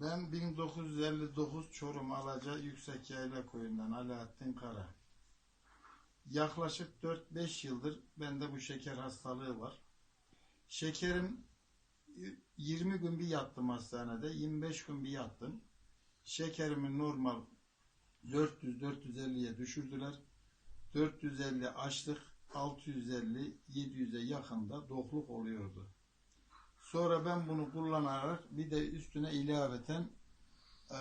Ben 1959 Çorum Alaca Yüksek Yayla Koyundan Alaaddin Kara. Yaklaşık 4-5 yıldır bende bu şeker hastalığı var. Şekerim 20 gün bir yattım hastanede, 25 gün bir yattım. Şekerimi normal 400-450'ye düşürdüler. 450 açlık, 650-700'e yakında dokluk oluyordu. Sonra ben bunu kullanarak bir de üstüne ilaveten eee,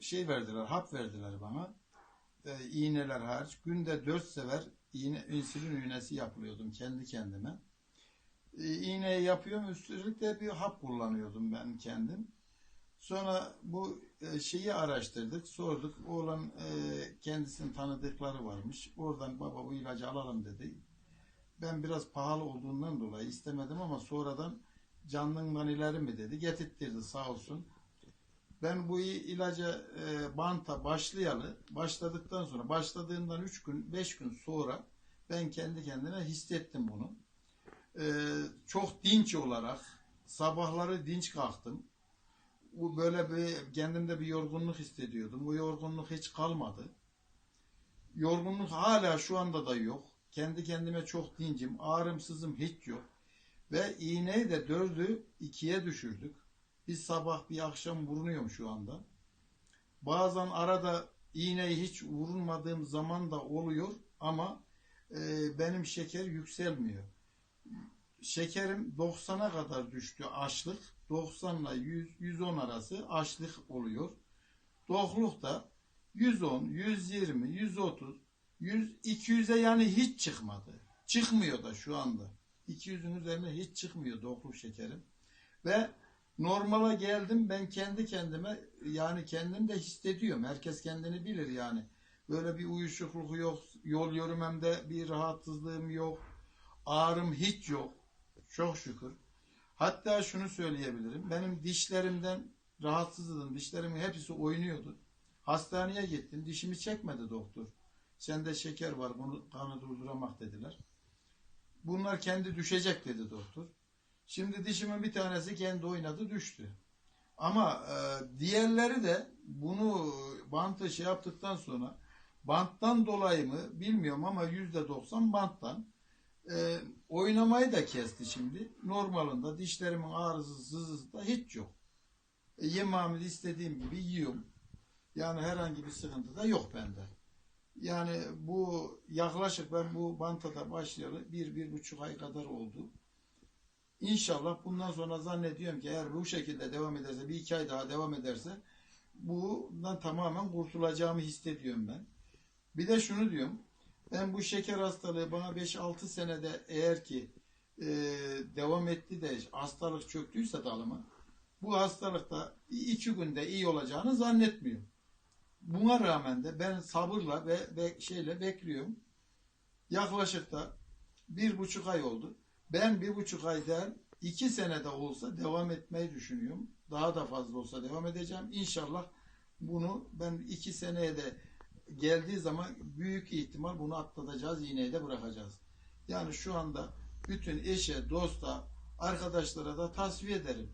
şey verdiler, hap verdiler bana. Eee, iğneler hariç. Günde 4 sefer iğne, insülin iğnesi yapıyordum kendi kendime. E, iğneyi yapıyorum, üstelik de bir hap kullanıyordum ben kendim. Sonra bu e, şeyi araştırdık, sorduk. Oğlan e, kendisinin tanıdıkları varmış. Oradan baba bu ilacı alalım dedi. Ben biraz pahalı olduğundan dolayı istemedim ama sonradan canlından ileri mi dedi. Getirttirdi sağ olsun. Ben bu ilaca e, banta başlayalı, başladıktan sonra, başladığından 3 gün, 5 gün sonra ben kendi kendine hissettim bunu. E, çok dinç olarak, sabahları dinç kalktım. Bu böyle bir kendimde bir yorgunluk hissediyordum. Bu yorgunluk hiç kalmadı. Yorgunluk hala şu anda da yok. Kendi kendime çok dincim. Ağrım sızım hiç yok. Ve iğneyi de dördü ikiye düşürdük. Bir sabah bir akşam vurunuyorum şu anda. Bazen arada iğneyi hiç vurulmadığım zaman da oluyor ama e, benim şeker yükselmiyor. Şekerim 90'a kadar düştü açlık. 90 ile 100, 110 arası açlık oluyor. Dokluk da 110, 120, 130, 100, 200'e yani hiç çıkmadı. Çıkmıyor da şu anda. 200'ün üzerine hiç çıkmıyor dokluk şekerim. Ve normala geldim ben kendi kendime yani kendim de hissediyorum. Herkes kendini bilir yani. Böyle bir uyuşukluk yok. Yol yürümemde bir rahatsızlığım yok. Ağrım hiç yok. Çok şükür. Hatta şunu söyleyebilirim. Benim dişlerimden rahatsızdım. Dişlerimin hepsi oynuyordu. Hastaneye gittim. Dişimi çekmedi doktor. Sende şeker var. Bunu kanı durduramak dediler. Bunlar kendi düşecek dedi doktor. Şimdi dişimin bir tanesi kendi oynadı düştü. Ama e, diğerleri de bunu bantı şey yaptıktan sonra banttan dolayı mı bilmiyorum ama yüzde doksan banttan e, oynamayı da kesti şimdi. Normalinde dişlerimin ağrısı sızısı da hiç yok. E, de istediğim gibi yiyorum. Yani herhangi bir sıkıntı da yok bende. Yani bu yaklaşık ben bu bantada başlayalı bir, bir buçuk ay kadar oldu. İnşallah bundan sonra zannediyorum ki eğer bu şekilde devam ederse, bir iki ay daha devam ederse bundan tamamen kurtulacağımı hissediyorum ben. Bir de şunu diyorum. Ben bu şeker hastalığı bana 5-6 senede eğer ki e, devam etti de hastalık çöktüyse dalıma bu hastalıkta iki günde iyi olacağını zannetmiyorum. Buna rağmen de ben sabırla ve, ve şeyle bekliyorum. Yaklaşık da bir buçuk ay oldu. Ben bir buçuk ay değil, iki senede olsa devam etmeyi düşünüyorum. Daha da fazla olsa devam edeceğim. İnşallah bunu ben iki seneye de geldiği zaman büyük ihtimal bunu atlatacağız, iğneyi de bırakacağız. Yani şu anda bütün eşe, dosta, arkadaşlara da tasfiye ederim.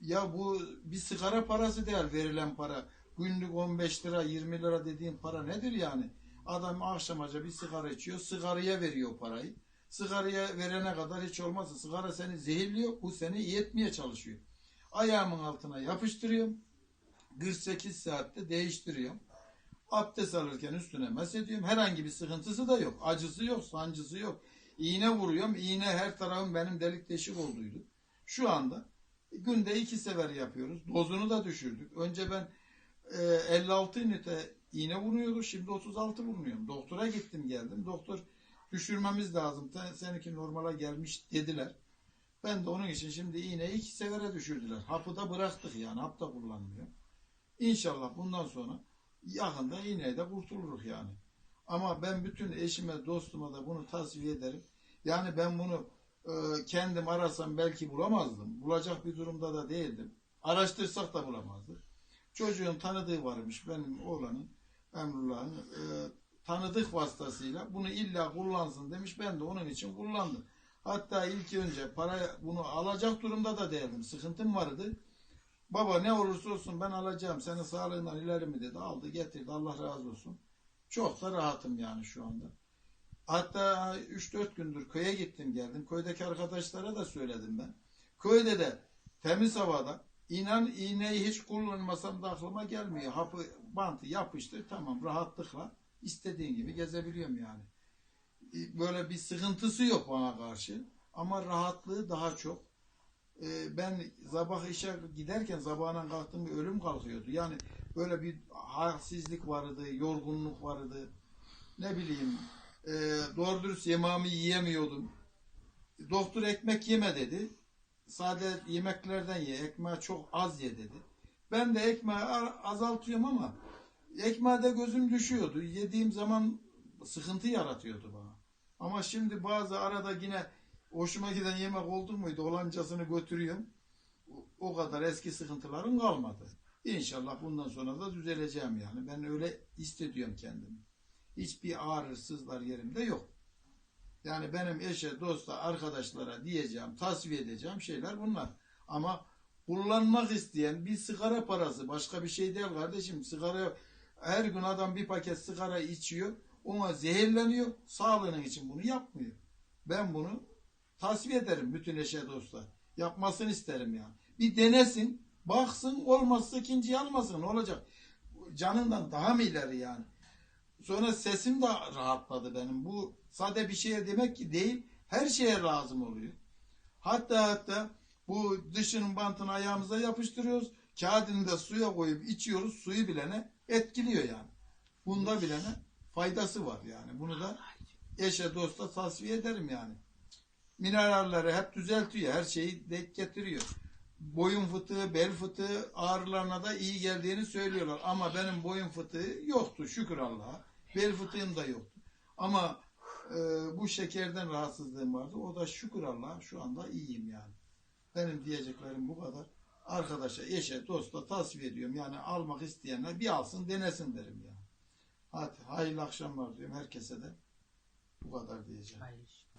Ya bu bir sigara parası değil verilen para. Günlük 15 lira, 20 lira dediğim para nedir yani? Adam akşamaca bir sigara içiyor, sigaraya veriyor parayı. Sigaraya verene kadar hiç olmazsa sigara seni zehirliyor, bu seni iyi etmeye çalışıyor. Ayağımın altına yapıştırıyorum. 48 saatte değiştiriyorum. Abdest alırken üstüne mesediyorum. Herhangi bir sıkıntısı da yok. Acısı yok, sancısı yok. İğne vuruyorum. İğne her tarafım benim delik deşik olduydu. Şu anda günde iki sefer yapıyoruz. Dozunu da düşürdük. Önce ben e, 56 ünite iğne vuruyordu. Şimdi 36 vuruyorum. Doktora gittim geldim. Doktor düşürmemiz lazım. Sen- Seninki normala gelmiş dediler. Ben de onun için şimdi iğneyi iki sefere düşürdüler. Hapı da bıraktık yani. Hap da kullanmıyor. İnşallah bundan sonra yakında iğneyi de kurtuluruz yani. Ama ben bütün eşime, dostuma da bunu tasfiye ederim. Yani ben bunu e, kendim arasam belki bulamazdım. Bulacak bir durumda da değildim. Araştırsak da bulamazdık. Çocuğun tanıdığı varmış benim oğlanın, Emrullah'ın e, tanıdık vasıtasıyla bunu illa kullansın demiş. Ben de onun için kullandım. Hatta ilk önce para bunu alacak durumda da değildim. Sıkıntım vardı. Baba ne olursa olsun ben alacağım. Senin sağlığından ileri mi dedi. Aldı getirdi. Allah razı olsun. Çok da rahatım yani şu anda. Hatta 3-4 gündür köye gittim geldim. Köydeki arkadaşlara da söyledim ben. Köyde de temiz havada inan iğneyi hiç kullanmasam da aklıma gelmiyor. Hapı bantı yapıştır tamam rahatlıkla istediğin gibi gezebiliyorum yani. E, Böyle bir sıkıntısı yok bana karşı ama rahatlığı daha çok. E, Ben sabah işe giderken sabahına kalktım bir ölüm kalkıyordu. Yani böyle bir halsizlik vardı, yorgunluk vardı. Ne bileyim e, doğru dürüst yemeğimi yiyemiyordum. Doktor ekmek yeme dedi. Sade yemeklerden ye, ekmeği çok az ye dedi. Ben de ekmeği azaltıyorum ama ekmeğe de gözüm düşüyordu. Yediğim zaman sıkıntı yaratıyordu bana. Ama şimdi bazı arada yine hoşuma giden yemek oldu muydu olancasını götürüyorum. O- kadar eski sıkıntılarım kalmadı. İnşallah bundan sonra da düzeleceğim yani. Ben öyle hissediyorum kendimi. Hiçbir ağrı, sızlar yerimde yok. Yani benim eşe, dosta, arkadaşlara diyeceğim, tasfiye edeceğim şeyler bunlar. Ama kullanmak isteyen bir sigara parası başka bir şey değil kardeşim. Sigara her gün adam bir paket sigara içiyor. Ona zehirleniyor. Sağlığının için bunu yapmıyor. Ben bunu tasfiye ederim bütün eşe dosta. Yapmasını isterim yani. Bir denesin, baksın, olmazsa ikinciyi almasın. Ne olacak? Canından daha mı ileri yani? Sonra sesim de rahatladı benim. Bu sade bir şeye demek ki değil, her şeye lazım oluyor. Hatta hatta bu dışının bantını ayağımıza yapıştırıyoruz. Kağıdını da suya koyup içiyoruz. Suyu bilene etkiliyor yani. Bunda bilene faydası var yani. Bunu da eşe dosta tasfiye ederim yani. Mineralleri hep düzeltiyor. Her şeyi denk getiriyor. Boyun fıtığı, bel fıtığı ağrılarına da iyi geldiğini söylüyorlar. Ama benim boyun fıtığı yoktu şükür Allah'a. Bel fıtığım da yoktu. Ama e, bu şekerden rahatsızlığım vardı. O da şükür Allah'a şu anda iyiyim yani. Benim diyeceklerim bu kadar. Arkadaşa, eşe, dosta tasfiye ediyorum. Yani almak isteyenler bir alsın denesin derim yani. Hadi hayırlı akşamlar diyorum herkese de. Bu kadar diyeceğim. Hayır.